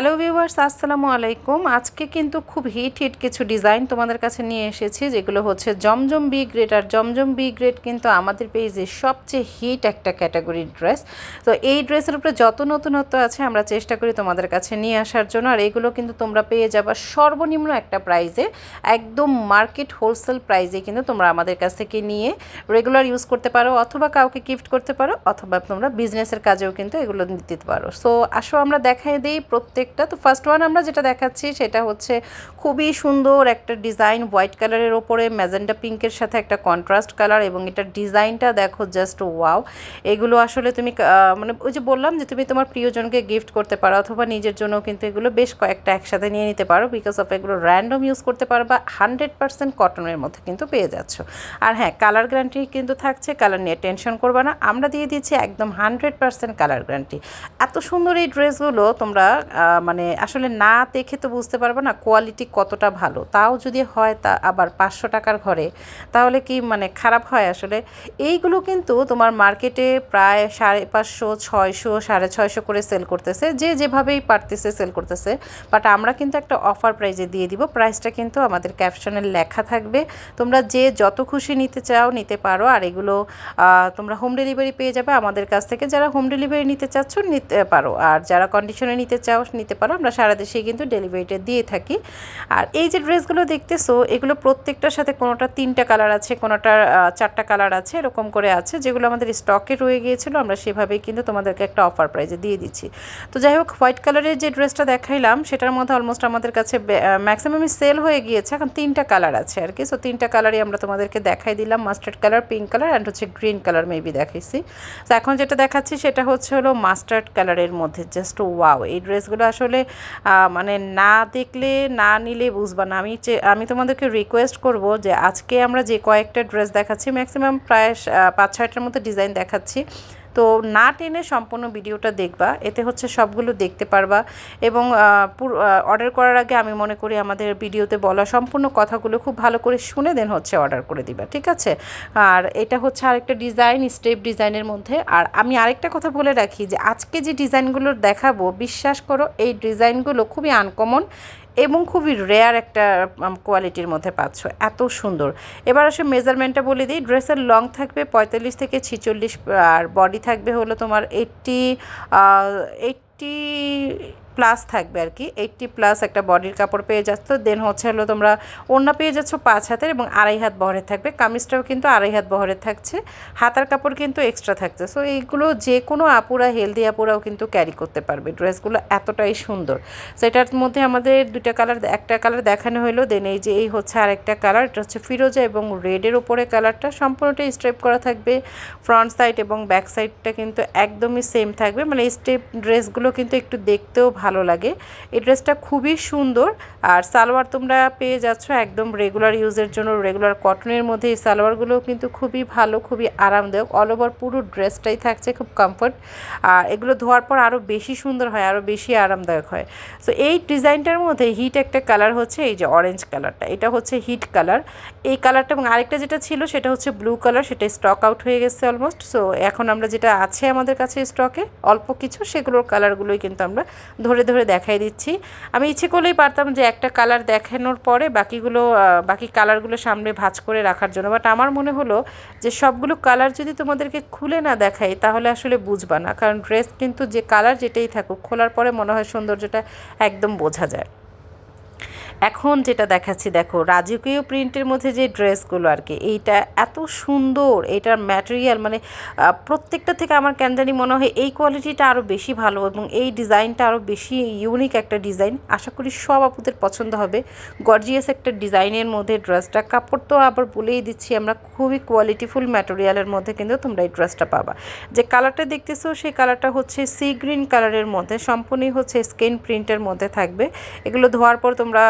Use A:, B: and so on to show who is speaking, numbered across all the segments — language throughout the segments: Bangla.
A: হ্যালো ভিউয়ার্স, আসসালামু আলাইকুম। আজকে কিন্তু খুব হিট হিট কিছু ডিজাইন তোমাদের কাছে নিয়ে এসেছি, যেগুলো হচ্ছে জমজম বি গ্রেড আর জমজম বি গ্রেড কিন্তু আমাদের পেজে সবচেয়ে হিট একটা ক্যাটাগরির ড্রেস। তো এই ড্রেসের উপরে যত নতুনত্ব আছে, আমরা চেষ্টা করি তোমাদের কাছে নিয়ে আসার জন্য, আর এগুলো কিন্তু তোমরা পেয়ে যাবা সর্বনিম্ন একটা প্রাইজে, একদম মার্কেট হোলসেল প্রাইজে কিন্তু তোমরা আমাদের কাছ থেকে নিয়ে রেগুলার ইউজ করতে পারো, অথবা কাউকে গিফট করতে পারো, অথবা তোমরা বিজনেসের কাজেও কিন্তু এগুলো দিতে পারো। সো আসো আমরা দেখাই দিই প্রত্যেকটা। তো ফার্স্ট ওয়ান আমরা যেটা দেখাচ্ছি সেটা হচ্ছে খুবই সুন্দর একটা ডিজাইন হোয়াইট কালারের ওপরে ম্যাজেন্ডা পিঙ্কের সাথে একটা কন্ট্রাস্ট কালার এবং এটার ডিজাইনটা দেখো জাস্ট ওয়াও এগুলো আসলে তুমি মানে ওই যে বললাম যে তুমি তোমার প্রিয়জনকে গিফট করতে পারো অথবা নিজের জন্য কিন্তু এগুলো বেশ কয়েকটা একসাথে নিয়ে নিতে পারো বিকজ অফ এগুলো র্যান্ডম ইউজ করতে পারো বা হান্ড্রেড পার্সেন্ট কটনের মধ্যে কিন্তু পেয়ে যাচ্ছ। আর হ্যাঁ কালার গ্যারান্টি কিন্তু থাকছে কালার নিয়ে টেনশন করবে না। আমরা দিয়ে দিচ্ছি একদম হান্ড্রেড পার্সেন্ট কালার গ্যারান্টি এত সুন্দর এই ড্রেসগুলো তোমরা মানে আসলে না দেখে তো বুঝতে পারবে না কোয়ালিটি কতটা ভালো। তাও যদি হয় তা আবার পাঁচশো টাকার ঘরে, তাহলে কি মানে খারাপ হয় আসলে? এইগুলো কিন্তু তোমার মার্কেটে প্রায় সাড়ে পাঁচশো, ছয়শো, সাড়ে ছয়শো করে সেল করতেছে, যে যেভাবেই পারতেছে সেল করতেছে। বাট আমরা কিন্তু একটা অফার প্রাইজে দিয়ে দিব প্রাইসটা কিন্তু আমাদের ক্যাপশনের লেখা থাকবে। তোমরা যে যত খুশি নিতে চাও নিতে পারো, আর এগুলো তোমরা হোম ডেলিভারি পেয়ে যাবে আমাদের কাছ থেকে। যারা হোম ডেলিভারি নিতে চাচ্ছ নিতে পারো, আর যারা কন্ডিশনে নিতে চাও নিতে পারো। আমরা সারা দেশে কিন্তু ডেলিভারিটা দিয়ে থাকি। আর এই যে ড্রেসগুলো দেখতেছো এগুলো প্রত্যেকটার সাথে কোনোটা তিনটা কালার আছে কোনোটার আহ, চারটা কালার আছে এরকম করে আছে যেগুলো আমাদের স্টকে রয়ে গিয়েছিল আমরা সেভাবেই কিন্তু তোমাদেরকে একটা অফার প্রাইজে দিয়ে দিচ্ছি। তো যাই হোক হোয়াইট কালারের যে ড্রেসটা দেখাইলাম সেটার মধ্যে অলমোস্ট আমাদের কাছে ম্যাক্সিমামই সেল হয়ে গিয়েছে। এখন তিনটা কালার আছে আর কি। সো তিনটা কালারই আমরা তোমাদেরকে দেখাই দিলাম। Mustard colour pink colour and হচ্ছে গ্রিন কালার মেবি দেখাইছি। তো এখন যেটা দেখাচ্ছি সেটা হচ্ছে হলো মাস্টার্ড কালারের মধ্যে। জাস্ট ওয়াও এই ড্রেসগুলো আসলে মানে না দেখলে, না নিলে বুঝবা না। আমি আমি তোমাদেরকে রিকোয়েস্ট করব যে আজকে আমরা যে কয়েকটা ড্রেস দেখাচ্ছি ম্যাক্সিমাম প্রায় পাঁচ ছয়টার মতো ডিজাইন দেখাচ্ছি। তো না টেনে সম্পূর্ণ ভিডিওটা দেখবা। এতে হচ্ছে সবগুলো দেখতে পারবা এবং অর্ডার করার আগে আমি মনে করি আমাদের ভিডিওতে বলা সম্পূর্ণ কথাগুলো খুব ভালো করে শুনে দেন হচ্ছে অর্ডার করে দিবা, ঠিক আছে? আর এটা হচ্ছে আরেকটা ডিজাইন স্টেপ ডিজাইনের মধ্যে। আর আমি আরেকটা কথা বলে রাখি যে, আজকে যে ডিজাইনগুলো দেখাবো, বিশ্বাস করো, এই ডিজাইনগুলো খুবই আনকমন এবং খুবই রেয়ার একটা কোয়ালিটির মধ্যে পাচ্ছ। এত সুন্দর। এবার আসে মেজারমেন্টটা বলে দিই। ড্রেসের লং থাকবে পঁয়তাল্লিশ থেকে ছিচল্লিশ, আর বডি থাকবে হলো তোমার এইট্টি এইট্টি প্লাস থাকবে আর কি। এইট্টি প্লাস একটা বডির কাপড় পেয়ে যাচ্ছ। দেন হচ্ছে হলো তোমরা ওড়না পেয়ে যাচ্ছ পাঁচ হাতের এবং আড়াই হাত বহরের থাকবে। কামিজটাও কিন্তু আড়াই হাত বহরের থাকছে। হাতার কাপড় কিন্তু এক্সট্রা থাকছে। সো এইগুলো যে কোনো আপুরা হেলদি আপুরাও কিন্তু ক্যারি করতে পারবে। ড্রেসগুলো এতটাই সুন্দর। সেটার মধ্যে আমাদের দুইটা কালার একটা কালার দেখানো হলো। দেন এই যে এই হচ্ছে আরেকটা কালার এটা হচ্ছে ফিরোজা এবং রেডের ওপরে কালারটা সম্পূর্ণটাই স্ট্রেপ করা থাকবে। ফ্রন্ট সাইড এবং ব্যাক সাইডটা কিন্তু একদমই সেম থাকবে। মানে স্টেপ ড্রেসগুলো কিন্তু একটু দেখতেও ভালো লাগে। এই ড্রেসটা খুবই সুন্দর। আর সালোয়ার তোমরা পেয়ে যাচ্ছ একদম রেগুলার ইউজের জন্য। রেগুলার কটনের মধ্যে এই সালোয়ারগুলোও কিন্তু খুবই ভালো, খুবই আরামদায়ক। অল ওভার পুরো ড্রেসটাই থাকছে খুব কমফর্ট আর এগুলো ধোয়ার পর আরও বেশি সুন্দর হয় আরও বেশি আরামদায়ক হয়। সো এই ডিজাইনটার মধ্যে হিট একটা কালার হচ্ছে এই যে অরেঞ্জ কালারটা এটা হচ্ছে হিট কালার এই কালারটা এবং আরেকটা যেটা ছিল সেটা হচ্ছে ব্লু কালার সেটা স্টক আউট হয়ে গেছে অলমোস্ট সো এখন আমরা যেটা আছে আমাদের কাছে স্টকে অল্প কিছু সেগুলোর কালারগুলোই কিন্তু আমরা ধরে ধরে দেখাই দিচ্ছি। আমি ইচ্ছে করলেই পারতাম যে একটা কালার দেখানোর পরে বাকিগুলো বাকি কালারগুলো সামনে ভাঁজ করে রাখার জন্য। বাট আমার মনে হলো যে সবগুলো কালার যদি তোমাদেরকে খুলে না দেখাই, তাহলে আসলে বুঝবা না। কারণ ড্রেস কিন্তু যে কালার যেটাই থাকুক, খোলার পরে মনে হয় সৌন্দর্যটা একদম বোঝা যায়। এখন যেটা দেখাচ্ছি, দেখো, রাজকীয় প্রিন্টের মধ্যে যে ড্রেসগুলো আর কি, এইটা এত সুন্দর, এটার ম্যাটেরিয়াল মানে প্রত্যেকটা থেকে আমার কেন জানি মনে হয় এই কোয়ালিটিটা আরও বেশি ভালো এবং এই ডিজাইনটা আরও বেশি ইউনিক একটা ডিজাইন আশা করি সব আপুদের পছন্দ হবে। গর্জিয়াস একটা ডিজাইনের মধ্যে ড্রেসটা কাপড় তো আবার বলেই দিচ্ছি, আমরা খুবই কোয়ালিটিফুল ম্যাটেরিয়ালের মধ্যে কিন্তু তোমরা এই ড্রেসটা পাবা। যে কালারটা দেখতেছো, সেই কালারটা হচ্ছে সি গ্রিন কালারের মধ্যে, সম্পূর্ণই হচ্ছে স্কিন প্রিন্টের মধ্যে থাকবে। এগুলো ধোয়ার পর তোমরা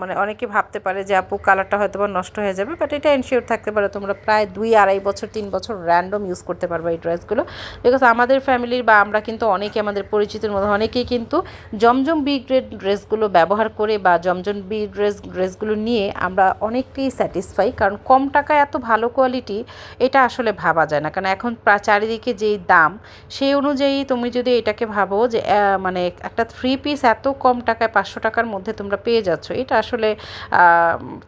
A: মানে অনেকে ভাবতে পারে যে আপু কালারটা হয়তো বা নষ্ট হয়ে যাবে বাট এটা এনশিওর থাকতে পারে তোমরা প্রায় দুই আড়াই বছর, তিন বছর র্যান্ডম ইউজ করতে পারবে এই ড্রেসগুলো বিকজ আমাদের ফ্যামিলির বা আমরা কিন্তু অনেকে, আমাদের পরিচিতির মধ্যে অনেকেই কিন্তু জমজম বি গ্রেড ড্রেসগুলো ব্যবহার করে বা জমজম বি ড্রেস ড্রেসগুলো নিয়ে আমরা অনেকটাই স্যাটিসফাই কারণ কম টাকায় এত ভালো কোয়ালিটি এটা আসলে ভাবা যায় না। কারণ এখন চারিদিকে যেই দাম, সেই অনুযায়ী তুমি যদি এটাকে ভাবো যে মানে একটা থ্রি পিস এত কম টাকায় পাঁচশো টাকার মধ্যে তোমরা পেয়ে যাচ্ছ এটা আসলে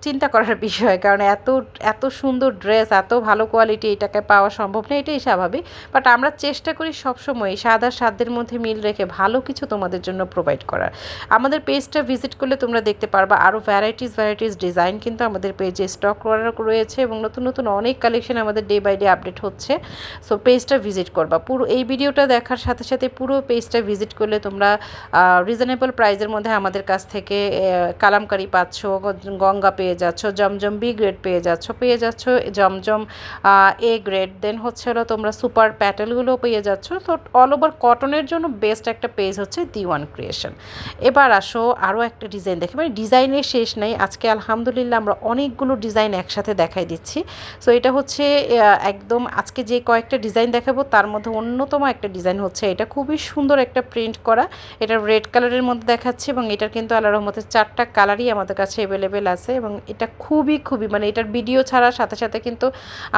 A: চিন্তা করার বিষয়। কারণ এত এত সুন্দর ড্রেস এত ভালো কোয়ালিটি এটাকে পাওয়া সম্ভব না এটাই স্বাভাবিক। বাট আমরা চেষ্টা করি সবসময় সাদা সাধ্যের মধ্যে মিল রেখে ভালো কিছু তোমাদের জন্য প্রোভাইড করার। আমাদের পেজটা ভিজিট করলে তোমরা দেখতে পারবা আরও ভ্যারাইটিস ভ্যারাইটিস ডিজাইন কিন্তু আমাদের পেজে স্টক করা রয়েছে এবং নতুন নতুন অনেক কালেকশন আমাদের ডে বাই ডে আপডেট হচ্ছে। সো পেজটা ভিজিট করবা। পুরো এই ভিডিওটা দেখার সাথে সাথে পুরো পেজটা ভিজিট করলে তোমরা রিজনেবল প্রাইজের মধ্যে আমাদের কাছ থেকে আহ, কালামকারি পাচ্ছ, গঙ্গা পেয়ে যাচ্ছ, জমজম বি গ্রেড পেয়ে যাচ্ছ পেয়ে যাচ্ছ জমজম এ গ্রেড। দেন হচ্ছে হলো তোমরা সুপার প্যাটেলগুলো পেয়ে যাচ্ছ। তো অল ওভার কটনের জন্য বেস্ট একটা পেজ হচ্ছে দি ওয়ান ক্রিয়েশন এবার আসো, আরও একটা ডিজাইন দেখে। মানে ডিজাইনের শেষ নেই। আজকে আলহামদুলিল্লাহ আমরা অনেকগুলো ডিজাইন একসাথে দেখাই দিচ্ছি। সো এটা হচ্ছে একদম আজকে যে কয়েকটা ডিজাইন দেখাবো, তার মধ্যে অন্যতম একটা ডিজাইন হচ্ছে এটা। খুবই সুন্দর একটা প্রিন্ট করা। এটা রেড কালারের মধ্যে দেখাচ্ছে এবং এটার কিন্তু আল্লাহ রহমতের চারটা কালারই আমাদের কাছে অ্যাভেলেবেল আছে এবং এটা খুবই খুবই মানে এটার ভিডিও ছাড়ার সাথে সাথে কিন্তু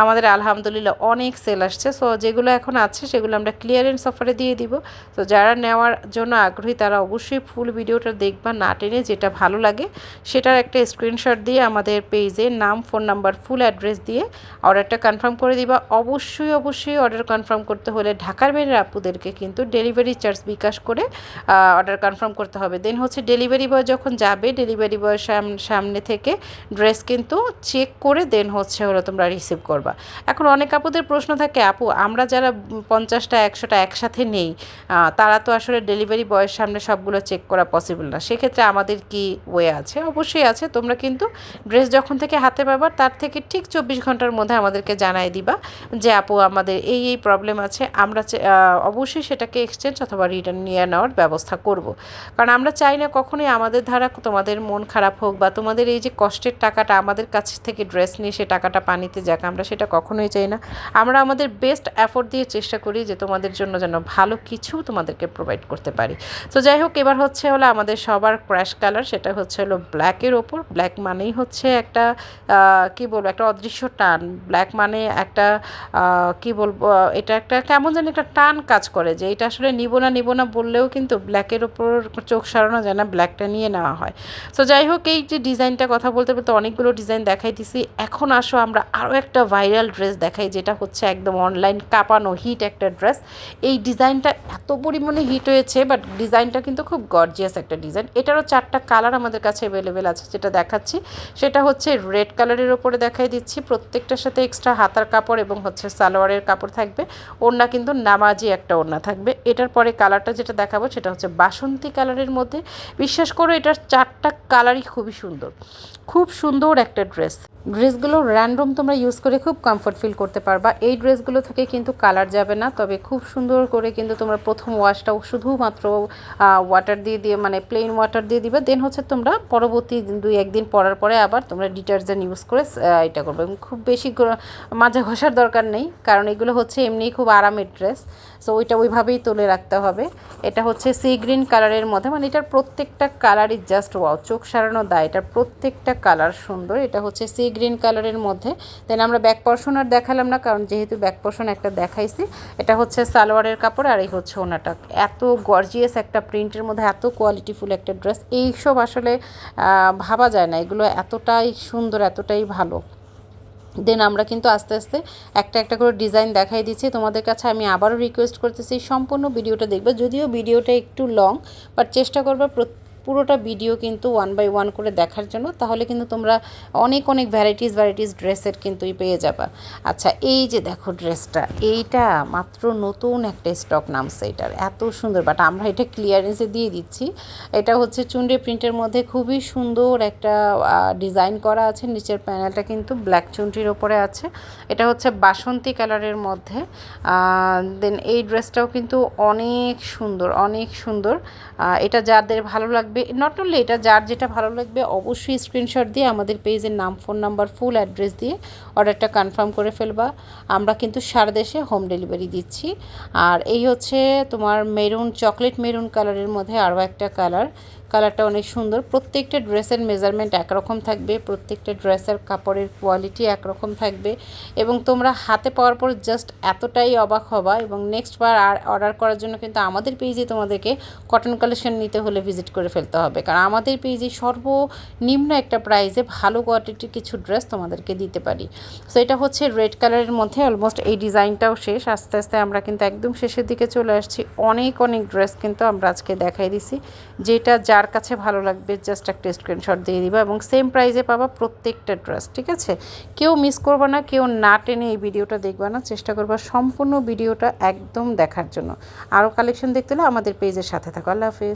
A: আমাদের আলহামদুলিল্লাহ অনেক সেল আসছে। সো যেগুলো এখন আছে, সেগুলো আমরা ক্লিয়ারেন্স অফারে দিয়ে দিব। তো যারা নেওয়ার জন্য আগ্রহী, তারা অবশ্যই ফুল ভিডিওটা দেখবা না টেনে যেটা ভালো লাগে, সেটার একটা স্ক্রিনশট দিয়ে আমাদের পেজে নাম ফোন নাম্বার ফুল অ্যাড্রেস দিয়ে অর্ডারটা কনফার্ম করে দিবা। অবশ্যই অবশ্যই অর্ডার কনফার্ম করতে হলে ঢাকার বাইরের আপুদেরকে কিন্তু ডেলিভারি চার্জ বিকাশ করে অর্ডার কনফার্ম করতে হবে। দেন হচ্ছে ডেলিভারি বয় যখন যাবে ডেলিভারি বয়ের সামনে থেকে ড্রেস কিন্তু চেক করে দেন হচ্ছে হলো তোমরা রিসিভ করবা। এখন অনেক আপুদের প্রশ্ন থাকে, আপু, আমরা যারা পঞ্চাশটা, একশোটা একসাথে নেই তারা তো আসলে ডেলিভারি বয়ের সামনে সবগুলো চেক করা পসিবল না। সেক্ষেত্রে আমাদের কি ওয়ে আছে? অবশ্যই আছে। তোমরা কিন্তু ড্রেস যখন থেকে হাতে পাবা, তার থেকে ঠিক চব্বিশ ঘণ্টার মধ্যে আমাদেরকে জানাই দিবা যে, আপু, আমাদের এই এই প্রবলেম আছে। আমরা অবশ্যই সেটাকে এক্সচেঞ্জ অথবা রিটার্ন নিয়ে নেওয়ার ব্যবস্থা করব। কারণ আমরা চাই না কখনোই আমাদের ধারা তোমাদের মন খারাপ হোক বা তোমাদের এই যে কষ্টের টাকাটা আমাদের কাছ থেকে ড্রেস নিয়ে সে টাকাটা পানিতে যাক, আমরা সেটা কখনোই চাই না। আমরা আমাদের বেস্ট এফোর্ট দিয়ে চেষ্টা করি যে তোমাদের জন্য যেন ভালো কিছু তোমাদেরকে প্রোভাইড করতে পারি। তো যাই হোক, এবার হচ্ছে হলো আমাদের সবার ক্র্যাশ কালার সেটা হচ্ছে হলো ব্ল্যাকের ওপর। ব্ল্যাক মানেই হচ্ছে একটা কি বলব, একটা অদৃশ্য টান। ব্ল্যাক মানে একটা কি বলব, এটা একটা কেমন যেন একটা টান কাজ করে যে এটা আসলে নিব না নিব না বললেও কিন্তু ব্ল্যাকের ওপর চোখ সারানো যায় না ব্ল্যাকটা নিয়ে নেওয়া হয়। সো যাই হোক এই যে ডিজাইনটা কথা বলতে বলতে অনেকগুলো ডিজাইন দেখাই দিছি এখন আসো, আমরা আরও একটা ভাইরাল ড্রেস দেখাই, যেটা হচ্ছে একদম অনলাইন কাঁপানো হিট একটা ড্রেস। এই ডিজাইনটা এত পরিমাণে হিট হয়েছে বাট ডিজাইনটা কিন্তু খুব গর্জিয়াস একটা ডিজাইন। এটারও চারটা কালার আমাদের কাছে অ্যাভেলেবেল আছে, যেটা দেখাচ্ছি। সেটা হচ্ছে রেড কালারের ওপরে দেখাই দিচ্ছি। প্রত্যেকটার সাথে এক্সট্রা হাতার কাপড় এবং হচ্ছে সালোয়ারের কাপড় থাকবে। ওড়না কিন্তু নামাজি একটা ওড়না থাকবে। এটার পরে কালারটা যেটা দেখাবো, সেটা হচ্ছে বাসন্তী কালারের মধ্যে। বিশ্বাস করো, এটার চারটা কালারই খুবই সুন্দর। খুব সুন্দর একটা ড্রেস। ড্রেসগুলো র্যান্ডম তোমরা ইউজ করে খুব কমফর্ট ফিল করতে পারবা। এই ড্রেসগুলো থেকে কিন্তু কালার যাবে না, তবে খুব সুন্দর করে কিন্তু তোমরা প্রথম ওয়াশটাও শুধুমাত্র ওয়াটার দিয়ে দিয়ে মানে প্লেন ওয়াটার দিয়ে দিবে। দেন হচ্ছে তোমরা পরবর্তী দুই, একদিন পরার পরে আবার তোমরা ডিটারজেন্ট ইউজ করে এটা করবে। খুব বেশি মাজা ঘষার দরকার নেই, কারণ এগুলো হচ্ছে এমনিই খুব আরামের ড্রেস। সো ওইটা ওইভাবেই তুলে রাখতে হবে। এটা হচ্ছে সি গ্রিন কালারের মধ্যে মানে এটার প্রত্যেকটা কালারই জাস্ট ওয়াও চোখ সারানো দায়, এটার প্রত্যেকটা কালার সুন্দর, এটা হচ্ছে সি গ্রিন কালারের মধ্যে। দেন আমরা ব্যাক পর্শন আর দেখালাম না, কারণ যেহেতু ব্যাক পর্শন একটা দেখাইছি, এটা হচ্ছে সালোয়ারের কাপড় আর এই হচ্ছে ওনাটা। এত গর্জিয়াস একটা প্রিন্টের মধ্যে, এত কোয়ালিটিফুল একটা ড্রেস এইসব আসলে ভাবা যায় না। এগুলো এতটাই সুন্দর, এতটাই ভালো। দেন আমরা কিন্তু আস্তে আস্তে একটা একটা করে ডিজাইন দেখাই দিচ্ছি। তোমাদের কাছে আমি আবারও রিকোয়েস্ট করতেছি, সম্পূর্ণ ভিডিওটা দেখবে। যদিও ভিডিওটা একটু লং বাট চেষ্টা করবে প্রত- পুরোটা ভিডিও কিন্তু ওয়ান বাই ওয়ান করে দেখার জন্য, তাহলে কিন্তু তোমরা অনেক অনেক ভ্যারাইটিস ভ্যারাইটিস ড্রেসের কিন্তুই পেয়ে যাবা। আচ্ছা এই যে দেখো ড্রেসটা এইটা মাত্র নতুন একটা স্টক নামছে এটার, এত সুন্দর। বাট আমরা এটা ক্লিয়ারেন্সে দিয়ে দিচ্ছি। এটা হচ্ছে চুন্ডি প্রিন্টের মধ্যে খুবই সুন্দর একটা ডিজাইন করা আছে। নিচের প্যানেলটা কিন্তু ব্ল্যাক চুনটির ওপরে আছে। এটা হচ্ছে বাসন্তী কালারের মধ্যে। দেন এই ড্রেসটাও কিন্তু অনেক সুন্দর অনেক সুন্দর। এটা যাদের ভালো লাগবে নট অনলি এটা, যার যেটা ভালো লাগবে, অবশ্যই স্ক্রিনশট দিয়ে আমাদের পেজের নাম ফোন নাম্বার ফুল অ্যাড্রেস দিয়ে অর্ডারটা কনফার্ম করে ফেলবা। আমরা কিন্তু সারা দেশে হোম ডেলিভারি দিচ্ছি। আর এই হচ্ছে তোমার মেরুন চকলেট মেরুন কালারের মধ্যে আরও একটা কালার কালারটা অনেক সুন্দর। প্রত্যেকটা ড্রেসের মেজারমেন্ট একরকম থাকবে, প্রত্যেকটা ড্রেসের কাপড়ের কোয়ালিটি একরকম থাকবে এবং তোমরা হাতে পাওয়ার পর জাস্ট এতটাই অবাক হবা এবং নেক্সট বার আর অর্ডার করার জন্য কিন্তু আমাদের পেজে তোমাদেরকে কটন কালেকশন নিতে হলে ভিজিট করে ফেলতে হবে। কারণ আমাদের পেজে সর্বনিম্ন একটা প্রাইসে ভালো কোয়ালিটির কিছু ড্রেস তোমাদেরকে দিতে পারি। সো এটা হচ্ছে রেড কালারের মধ্যে অলমোস্ট এই ডিজাইনটাও শেষ। আস্তে আস্তে আমরা কিন্তু একদম শেষের দিকে চলে আসছি। অনেক অনেক ড্রেস কিন্তু আমরা আজকে দেখাই দিছি। যেটা যার কাছে ভালো লাগবে জাস্ট একটা স্ক্রিনশট দিয়ে দিবা এবং সেম প্রাইজে পাবা প্রত্যেকটা ড্রেস ঠিক আছে? কেউ মিস করবে না, কেউ না টেনে এই ভিডিওটা দেখবে না, চেষ্টা করবা সম্পূর্ণ ভিডিওটা একদম দেখার জন্য। আরও কালেকশন দেখতে হলে আমাদের পেজের সাথে থাকো। আল্লাহ হাফিজ।